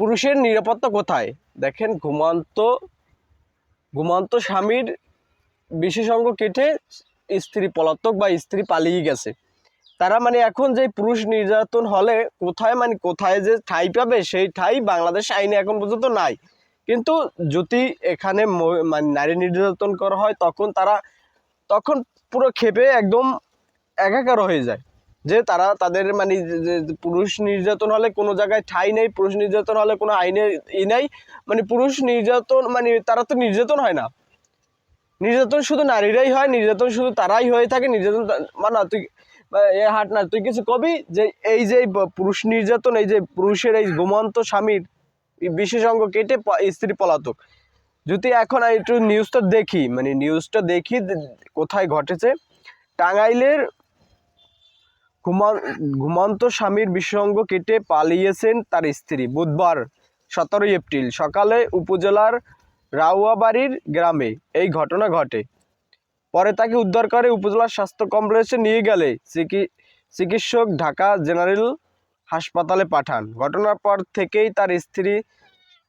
পুরুষের নিরাপত্তা কোথায়? দেখেন, ঘুমান্ত ঘুমান্ত স্বামীর বিশেষজ্ঞ কেটে স্ত্রী পলাতক বা স্ত্রী পালিয়ে গেছে। তারা মানে এখন যে পুরুষ নির্যাতন হলে কোথায় মানে কোথায় যে ঠাঁই পাবে, সেই ঠাই বাংলাদেশ আইনে এখন পর্যন্ত নাই। কিন্তু যদি এখানে মানে নারী নির্যাতন করা হয়, তখন তারা, তখন পুরো ক্ষেপে একদম একাকার হয়ে যায়। যে তারা তাদের মানে পুরুষ নির্যাতন হলে কোনো জায়গায় ঠাঁই নেই, পুরুষ নির্যাতন হলে কোনো আইনে ই নেই মানে পুরুষ নির্যাতন মানে তারা তো নির্যাতন হয় না। নির্যাতন শুধু নারীরাই হয়, নির্যাতন শুধু তারাই হয়ে থাকে, নির্যাতন মানে তুই এ হাট না, তুই কিছু কবি? যে এই যে পুরুষ নির্যাতন, এই যে পুরুষের এই ঘুমন্ত স্বামীর এই বিশেষজ্ঞ কেটে স্ত্রী পলাতক। যদি এখন একটু নিউজটা দেখি মানে নিউজটা দেখি কোথায় ঘটেছে? টাঙ্গাইলের ঘুমান, ঘুমন্ত স্বামীর বিশেষজ্ঞ কেটে পালিয়েছেন তার স্ত্রী বুধবার, সতেরোই এপ্রিল, সকালে উপজেলার রাউয়াবাড়ির গ্রামে। এই ঘটনা ঘটে। পরে তাকে উদ্ধার করে উপজেলার স্বাস্থ্য কমপ্লেক্সে নিয়ে গেলে চিকি- চিকিৎসক ঢাকা জেনারেল হাসপাতালে পাঠান। ঘটনার পর থেকেই তার স্ত্রী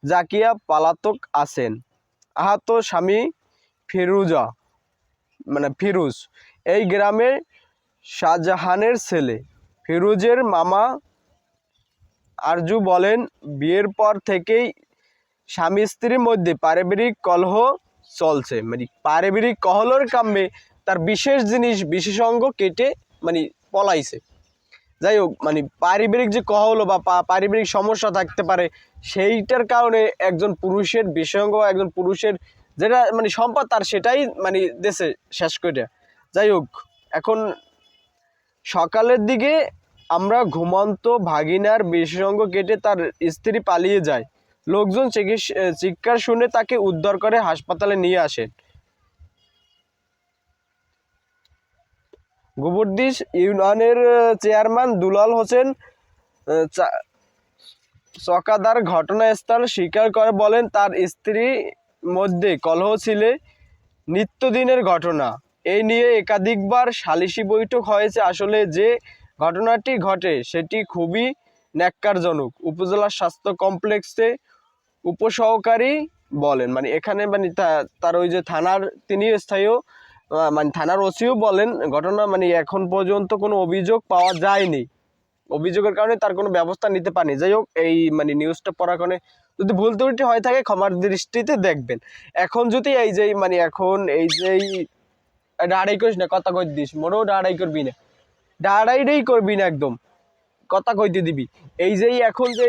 জাকিয়া পালাতক আছেন। আহত স্বামী ফিরুজা মানে ফিরুজ। এই গ্রামের শাহজাহানের ছেলে। ফিরুজের মামা আরজু বলেন, বিয়ের পর থেকেই স্বামী স্ত্রীর মধ্যে পারিবারিক কলহ চলছে। মানে পারিবারিক কলহর কামে তার বিশেষ জিনিস বিশেষজ্ঞ কেটে মানে পলাইছে। যাই হোক মানে পারিবারিক যে কহল বা পারিবারিক সমস্যা থাকতে পারে, সেইটার কারণে একজন পুরুষের বিশেষজ্ঞ একজন পুরুষের যেটা মানে সম্পদ তার সেটাই মানে দেশে শেষ করে। যাই হোক, এখন সকালের দিকে আমরা ঘুমন্ত ভাগিনার বিশেষজ্ঞ কেটে তার স্ত্রী পালিয়ে যায়। লোকজন চিকিৎস- চিৎকার শুনে তাকে উদ্ধার করে হাসপাতালে নিয়ে আসেন গোবরদিশ ইউনিয়নের চেয়ারম্যান দুলাল হোসেন চকাদার ঘটনাস্থল স্বীকার করে বলেন, তার স্ত্রী মধ্যে কলহ ছিল নিত্যদিনের ঘটনা। এই নিয়ে একাধিকবার সালিশি বৈঠক হয়েছে। আসলে যে ঘটনাটি ঘটে সেটি খুবই ন্যাক্কারজনক। উপজেলা স্বাস্থ্য কমপ্লেক্সে উপসহকারী বলেন মানে এখানে মানে তার ওই যে থানার তিনি স্থায়ী আহ, মানে থানার ওসিও বলেন ঘটনা মানে এখন পর্যন্ত কোনো অভিযোগ পাওয়া যায়নি। অভিযোগের কারণে তার কোনো ব্যবস্থা নিতে পারেনি। যাই হোক এই মানে নিউজটা পড়ার কারণে যদি ভুল ত্রুটি হয়ে থাকে ক্ষমার দৃষ্টিতে দেখবেন। এখন যদি এই যে মানে এখন এই যে ডাড়াই করিস না, কথা কই দিস। মোটেও ডাড়াই করবি না। ডাড়াইটাই করবি না একদম। কথা কইতে দিবি। এই যে এখন যে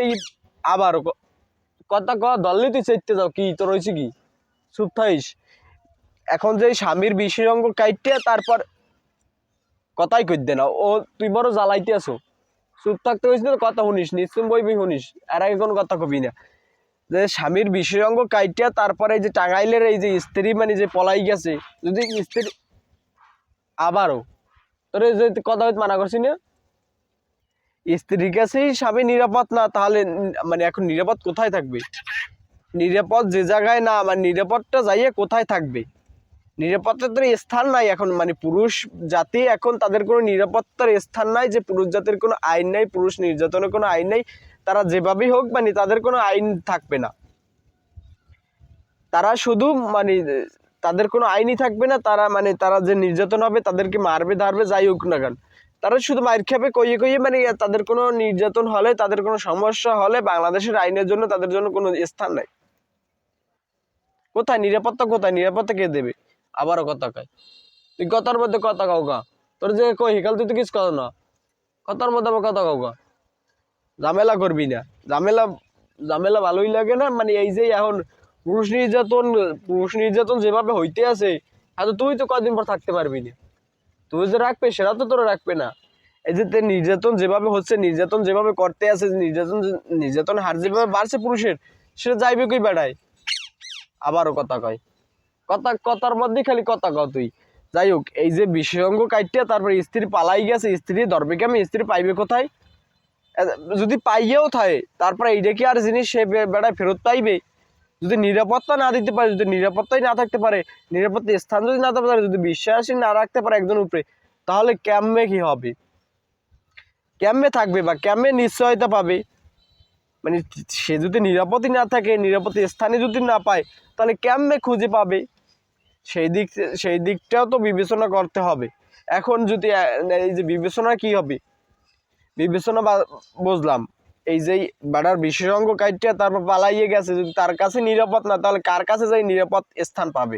আবার কথা ক দললে তুই চেতে যাও, কি তোর হয়েছে কি? চুপ থাইস এখন যে স্বামীর বিশেষজ্ঞ কাইটে, তারপর কথাই কই দে না। ও, তুই বড় জ্বালাইতে আসো চুপ থাকতে হয়েছিল না, কথা শুনিস নিশ্চয় বইবি শুনিস। আর আগে কোনো কথা কবি না। যে স্বামীর বিশেষজ্ঞ কাইটিয়া তারপরে এই যে টাঙ্গাইলের এই যে স্ত্রী মানে যে পলাই গেছে, যদি স্ত্রী আবারও। তোর এই যে কথা হইতে মানা করছি না, স্ত্রীর কাছেই স্বামী নিরাপদ না, তাহলে মানে এখন নিরাপদ কোথায় থাকবে? নিরাপদ যে জায়গায় না মানে নিরাপদটা যাইয়ে কোথায় থাকবে? নিরাপত্তার স্থান নাই এখন মানে পুরুষ জাতি এখন তাদের কোনো নিরাপত্তার স্থান নাই, যে পুরুষ জাতির কোনো আইন নাই, পুরুষ নির্যাতনের কোনো আইন নাই, তারা যেভাবেই হোক মানে তাদের কোনো আইন থাকবে না। তারা শুধু মানে তাদের কোনো আইনই থাকবে না, তারা মানে তারা যে নির্যাতন হবে তাদেরকে মারবে, ধারবে, যাই হোক না কেন। তারা শুধু মার খাবে, কইয়ে কইয়ে মানে তাদের কোনো নির্যাতন হলে, তাদের কোনো সমস্যা হলে বাংলাদেশের আইনের জন্য তাদের জন্য কোনো স্থান নাই। কোথায়? নিরাপত্তা কোথায়? নিরাপত্তা কে দেবে? আবারও কথা কয়। তুই কথার মধ্যে কথা কাউ গা। তোর যে কই, হিকাল, তুই তো কিছু কর না। কথার মধ্যে আবার কথা কাউ গা। ঝামেলা করবি না। ঝামেলা ঝামেলা ভালোই লাগে না মানে এই যে এখন পুরুষ নির্যাতন পুরুষ নির্যাতন যেভাবে হইতে আছে এত তুই তো কদিন পর থাকতে পারবি না। তুই যে রাখবে, সেটা তো তোরা রাখবে না। এই যে নির্যাতন যেভাবে হচ্ছে, নির্যাতন যেভাবে করতে আছে, নির্যাতন নির্যাতন হার যেভাবে বাড়ছে পুরুষের, সেটা যাইবে কই বেড়ায়? আবারও কথা কয়। কথা, কথার মধ্যে খালি কথা কও তুই। যাই হোক, এই যে বিশেষজ্ঞ কাইটিয়া তারপরে স্ত্রী পালাই গেছে, স্ত্রী ধরবে কেমন, স্ত্রী পাইবে কোথায়? যদি পাইয়েও থাকে, তারপরে এইটা কি আর জিনিস সে বেড়ায় ফেরত পাইবে? যদি নিরাপত্তা না দিতে পারে, যদি নিরাপত্তাই না থাকতে পারে, নিরাপত্তা স্থান যদি না থাকতে পারে, যদি বিশ্বাসই না রাখতে পারে একজন উপরে, তাহলে ক্যাম্পে কি হবে? ক্যাম্পে থাকবে বা ক্যাম্পে নিশ্চয়তা পাবে। মানে সে যদি নিরাপদই না থাকে নিরাপদ স্থানে যদি না পায়, তাহলে কেমনে খুঁজে পাবে। সেই দিক, সেই দিকটাও তো বিবেচনা করতে হবে। এখন যদি, এই যে বিবেচনা কি হবে? বিবেচনা বুঝলাম। এই যে বেড়ার বিশেষজ্ঞ কাইটটা তারপর পালাইয়ে গেছে। যদি তার কাছে নিরাপদ না, তাহলে কার কাছে যাই নিরাপদ স্থান পাবে?